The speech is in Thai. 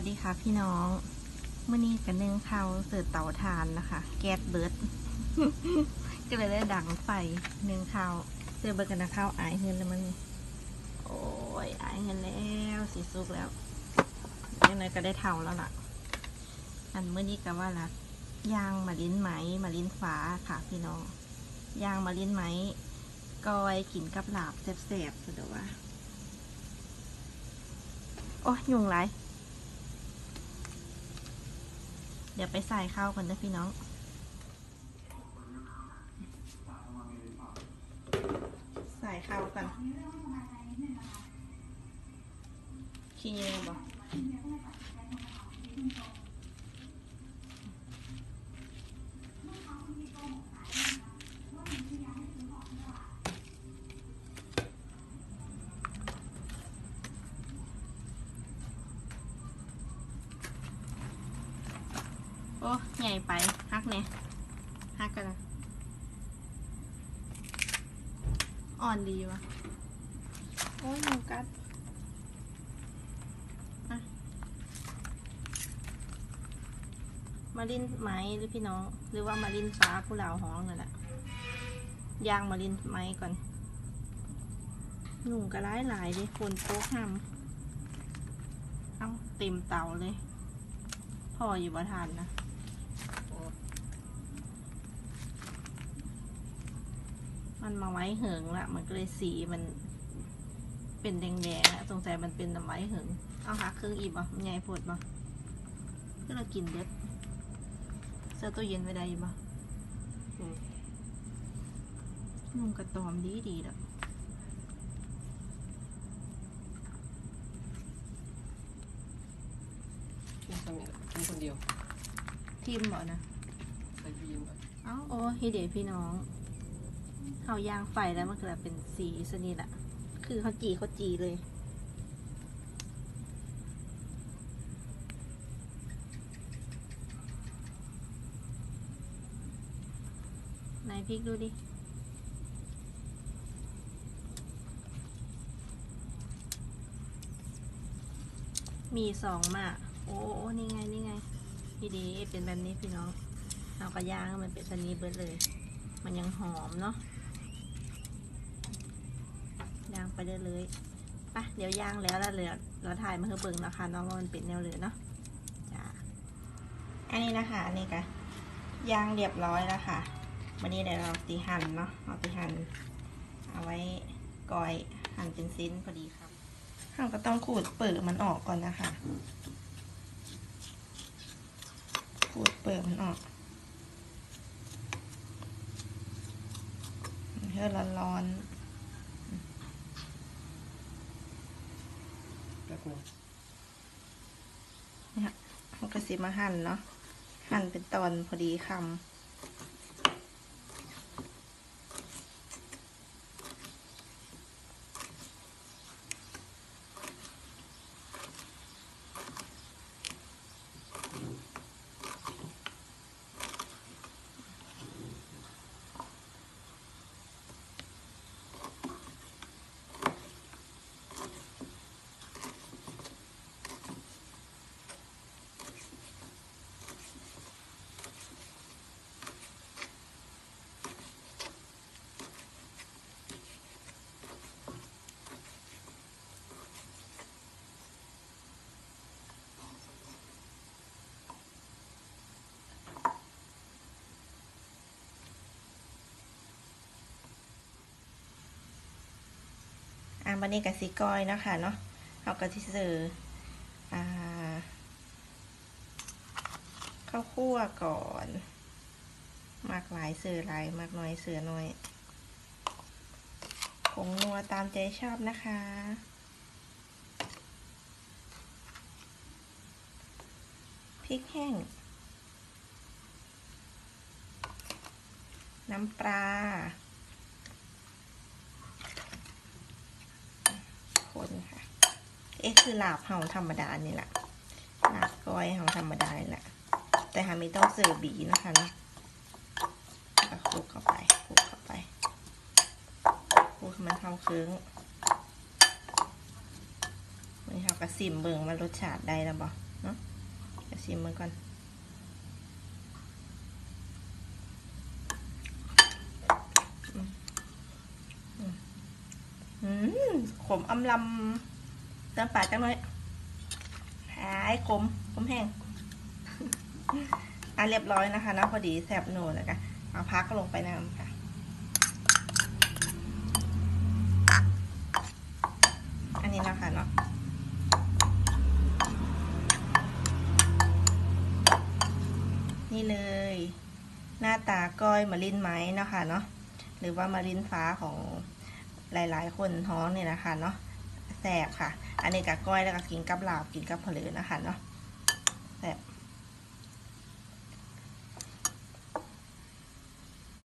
วัสดีค่ะพี่น้องเมื่อนี้กันนึ่งข้าวเสิร์ฟเตาถ่านนะคะ แก๊สเบิร์ดก็เลยได้ดังไฟนึ่งข้าวเสิร์ฟเบิร์ดกันนะข้าวอายเงินแล้วมันโอ้ยอายเงินแล้วสีสุกแล้วยังไงก็ได้เท่าแล้วล่ะ อันเมื่อนี้ก็ว่าละยางมาลิ้นไหมมาลิ้นฟ้าค่ะพี่น้องยางมาลิ้นไหมกอยกินกับหลาบแซ่บๆสุดว่าโอ้ยยุงไร เดี๋ยวไปใส่ข้าวกันนะพี่น้องใส่ข้าวกันขี้เงี้ยวบ่ โอ้ใหญ่ไปฮักเนี่ยฮักกันนะอ่อนดีวะโอ้ยยุงกัดอะมาลินไหมหรือพี่น้อง หรือว่ามาลินฟ้าผู้เหล่าห้องนั่นแหละยางมาลินไหมก่อนหนุ่งกระไรหลายเลยฝนโต๊ะห้ำเอาเต็มเตาเลย พออยู่บ่ทานนะมันมาไว้เหิงละมันก็เลยสีมัน เป็นแดงๆอะสงสัยมันเป็นน้ำไว้เหิงเอาหาเครื่องอีบอะมันใหญ่ปวดบ่ก็เรากินเด็ดเสื้อตู้เย็นไว้ได้อยู่บ่นุ่งกระตอมดีดีๆแล้ว กินคนเดียวกินคนเดี ยวทิมบ่นะใส่บีมไปเอ้าโอ้ฮิเดพี่น้องเขาย่างไฟแล้วมันก็จะเป็นสีสนิทอะคือเขาจีเขาจีเลยไหนพริกดูดิมีสองมากโอ้โอ้ นี่ไง นี่ไง พี่ดีเป็นแบบนี้พี่น้องเอากระย่างมันเป็นชนิดเบิดเลย มันยังหอมเนาะย่างไปได้เลยไปะเดี๋ยวย่างแล้วแล้วเหลือเราถ่ายมาเพื่อเบิ่งนะคะน้องว่ามันเป็นแนวเหลือเนาะจ้าอันนี้นะคะอันนี้ก็ย่างเรียบร้อยแล้วค่ะวันนี้เดี๋ยวเราตีหั่นเนาะเอาตีหั่นเอาไว้กอยหั่นเป็นชิ้นพอดีครับเราก็ต้องขูดเปลือมันออกก่อนนะคะ ขูดเปลือกมันออกเพื่อร้อนแล้วกูๆเนี่ยมันก็สิมาหั่นเนาะหั่นเป็นตอนพอดีคำ อะวันนี้กับสีก้อยนะคะเนาะเอากระทิเซอร์อ่าข้าวคั่วก่อนมากหลายเสือหลายมากน้อยเสือน้อยผงนัวตามใจชอบนะคะ พริกแห้ง น้ำปลา คนค่ะ เอ๊ะคือลาบเห่าธรรมดานี่แหละลาบก้อยเห่าธรรมดานี่แหละ แต่หาไม่ต้องเสิร์ฟบีนะคะนะคลุกเข้าไปคลุกเข้าไปคลุกมันเข้าเครื่องนี่ค่ะกระสิมเบิ่งว่ารสชาติได้แล้วบ่เนาะชิมมันก่อน อืมอืมอืม ขมอำลำเติมปาจังเลยหายขมขมแห้งอะเรียบร้อยนะคะนะพอดีแสบโนแล้วกันเอาพักก็ลงไปน้ำค่ะอันนี้นะคะเนาะนี่เลย หน้าตาก้อยมะลินไหมเนาะค่ะเนาะหรือว่ามะลินฟ้าของ หลาย ๆ คนท้องเนี่ยนะคะเนาะแสบค่ะ อันนี้กับก้อยแล้วก็กินกับลาบกินกับผลือนะคะเนาะแสบ